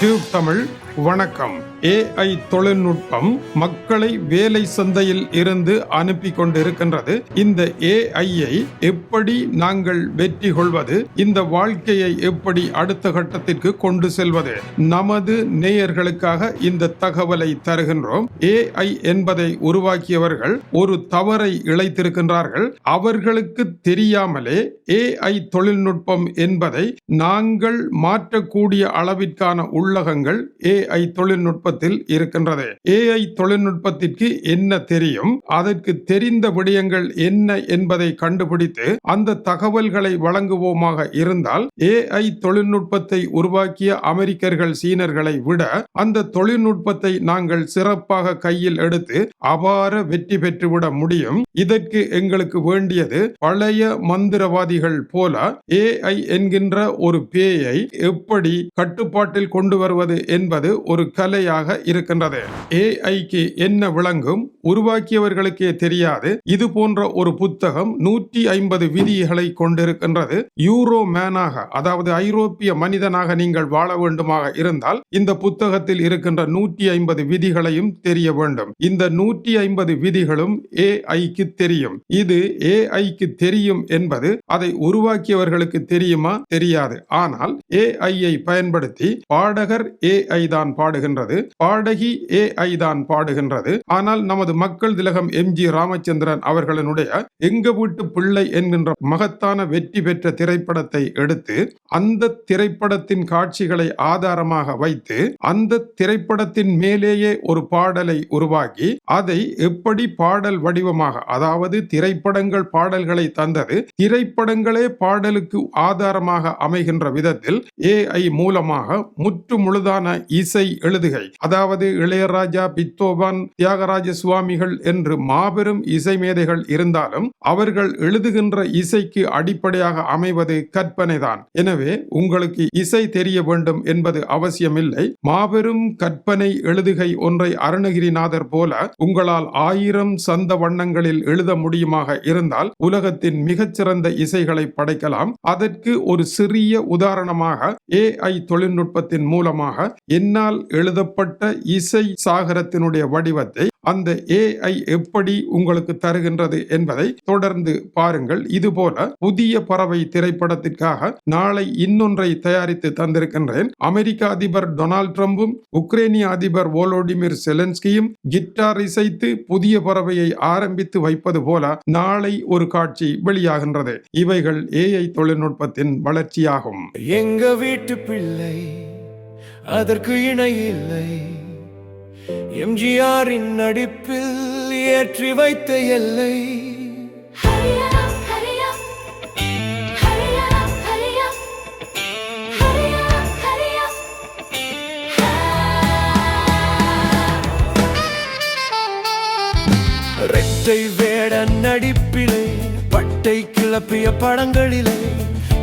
Tube Tamil. வணக்கம். AI தொழில்நுட்பம் மக்களை வேலை சந்தையில் இருந்து அனுப்பி கொண்டிருக்கின்றது. இந்த ஏஐயை எப்படி நாங்கள் வெற்றி கொள்வது? இந்த வாழ்க்கையை எப்படி அடுத்த கட்டத்திற்கு கொண்டு செல்வது? நமது நேயர்களுக்காக இந்த தகவலை தருகின்றோம். ஏஐ என்பதை உருவாக்கியவர்கள் ஒரு தவறை இழைத்திருக்கின்றார்கள். அவர்களுக்கு தெரியாமலே ஏஐ தொழில்நுட்பம் என்பதை நாங்கள் மாற்றக்கூடிய அளவிற்கான உள்ளகங்கள் ஏ ஏஐ தொழில்நுட்பத்தில் இருக்கின்றது. ஏஐ தொழில்நுட்பத்திற்கு என்ன தெரியும்? அதற்கு தெரிந்த விடயங்கள் என்ன என்பதை கண்டுபிடித்து அந்த தகவல்களை வழங்குவோமாக இருந்தால் ஏஐ தொழில்நுட்பத்தை உருவாக்கிய அமெரிக்கர்கள் சீனர்களை விட அந்த தொழில்நுட்பத்தை நாங்கள் சிறப்பாக கையில் எடுத்து அபார வெற்றி பெற்றுவிட முடியும். இதற்கு எங்களுக்கு வேண்டியது பழைய மந்திரவாதிகள் போல ஏஐ என்கின்ற ஒரு பேயை எப்படி கட்டுப்பாட்டில் கொண்டு வருவது என்பது ஒரு கலையாக இருக்கின்றது. ஏஐக்கு என்ன விளங்கும்? உருவாக்கியவர்களுக்கே தெரியாது. இது போன்ற ஒரு புத்தகம் நூற்றி ஐம்பது விதிகளை கொண்டிருக்கின்றது. யூரோ மேனாக அதாவது ஐரோப்பிய மனிதனாக நீங்கள் வாழ வேண்டுமாக இருந்தால் இந்த புத்தகத்தில் இருக்கின்ற நூற்றி ஐம்பது விதிகளையும் தெரிய வேண்டும். இந்த நூற்றி ஐம்பது விதிகளும் ஏஐக்கு தெரியும். இது ஏஐக்கு தெரியும் என்பது அதை உருவாக்கியவர்களுக்கு தெரியுமா? தெரியாது. ஆனால் ஏஐயை பயன்படுத்தி பாடகர் ஏஐ தான் பாடுகின்றது. பாடகி ஏஐ தான் பாடுகின்றது. ஆனால் நமது மக்கள் திலகம் எம் ஜி ராமச்சந்திரன் அவர்களினுடைய எங்க வீட்டு பிள்ளை என்கின்ற மகத்தான வெற்றி பெற்ற திரைப்படத்தை எடுத்து அந்த திரைப்படத்தின் காட்சிகளை ஆதாரமாக வைத்து அந்த திரைப்படத்தின் மேலேயே ஒரு பாடலை உருவாக்கி அதை எப்படி பாடல் வடிவமாக அதாவது திரைப்படங்கள் பாடல்களை தந்தது திரைப்படங்களே பாடலுக்கு ஆதாரமாக அமைகின்ற விதத்தில் ஏஐ மூலமாக முற்று முழுதான இசை எழுதுகை. அதாவது இளையராஜா பித்தோபான் தியாகராஜ சுவாமிகள் என்று மாபெரும் இசை மேதைகள் இருந்தாலும் அவர்கள் எழுதுகின்ற இசைக்கு அடிப்படையாக அமைவது கற்பனைதான். எனவே உங்களுக்கு இசை தெரிய வேண்டும் என்பது அவசியமில்லை. மாபெரும் கற்பனை எழுதுகை ஒன்றை அருணகிரிநாதர் போல உங்களால் ஆயிரம் சந்த வண்ணங்களில் எழுத முடியுமாக இருந்தால் உலகத்தின் மிகச்சிறந்த இசைகளை படைக்கலாம். அதற்கு ஒரு சிறிய உதாரணமாக ஏஐ தொழில்நுட்பத்தின் மூலமாக என்னால் எழுதப்பட்ட இசை சாகரத்தினுடைய வடிவத்தை அந்த ஏஐ எப்படி உங்களுக்கு தருகின்றது என்பதை தொடர்ந்து பாருங்கள். இதுபோல புதிய பறவை திரைப்படத்திற்காக நாளை இன்னொன்றை தயாரித்து தந்திருக்கின்றேன். அமெரிக்க அதிபர் டொனால்ட் ட்ரம்பும் உக்ரைனிய அதிபர் வோலோடிமிர் செலன்ஸ்கியும் கிட்டார் இசைத்து புதிய பறவையை ஆரம்பித்து வைப்பது போல நாளை ஒரு காட்சி வெளியாகின்றது. இவைகள் ஏஐ தொழில்நுட்பத்தின் வளர்ச்சியாகும். எங்க வீட்டு பிள்ளை அதற்கு இணை இல்லை. எம்ஜிஆரின் நடிப்பில் ஏற்றி வைத்த எல்லை. ரெட்டை வேட நடிப்பிலே பட்டை கிளப்பிய படங்களிலே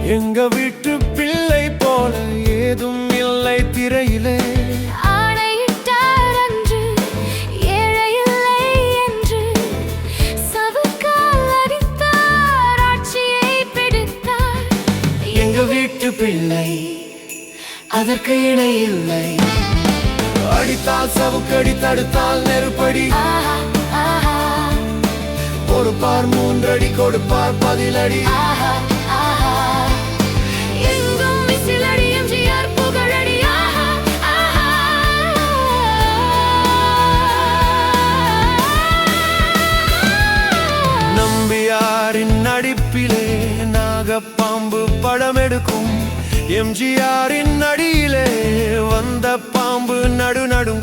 எங்க வீட்டு பிள்ளை போல ஏதும் இல்லை திரையிலே. பிள்ளை அதற்கு இணை இல்லை. அடித்தால் சவுக்கடி தடுத்தால் நெருப்படி. ஆஹா, ஆஹா, ஒரு பார் மூன்றடி கொடுப்பார் பதிலடி. நம்பியாரின் நடிப்பிலே நாகப்பாம்பு படம் எடுக்கும் எம்ஜிஆரின் அடியிலே வந்த பாம்பு நடு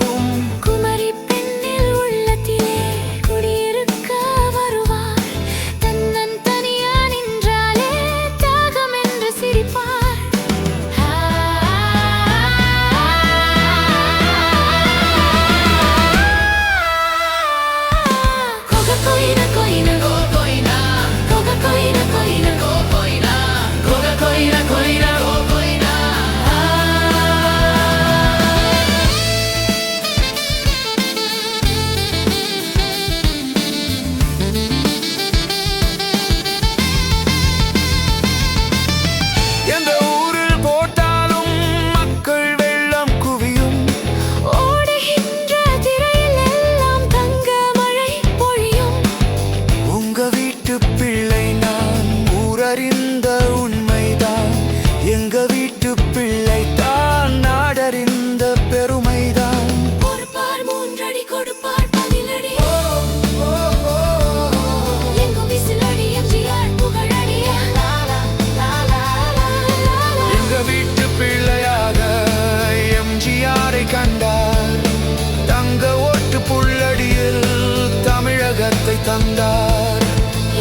தந்தார்.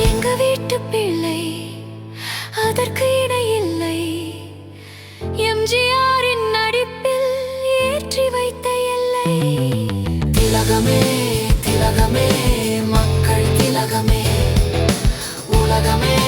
எங்க வீட்டு பிள்ளை அதற்கு இடையில்லை. எம்ஜிஆரின் நடிப்பில் ஏற்றி வைத்த எல்லை. திலகமே திலகமே மக்கள் திலகமே. உலகமே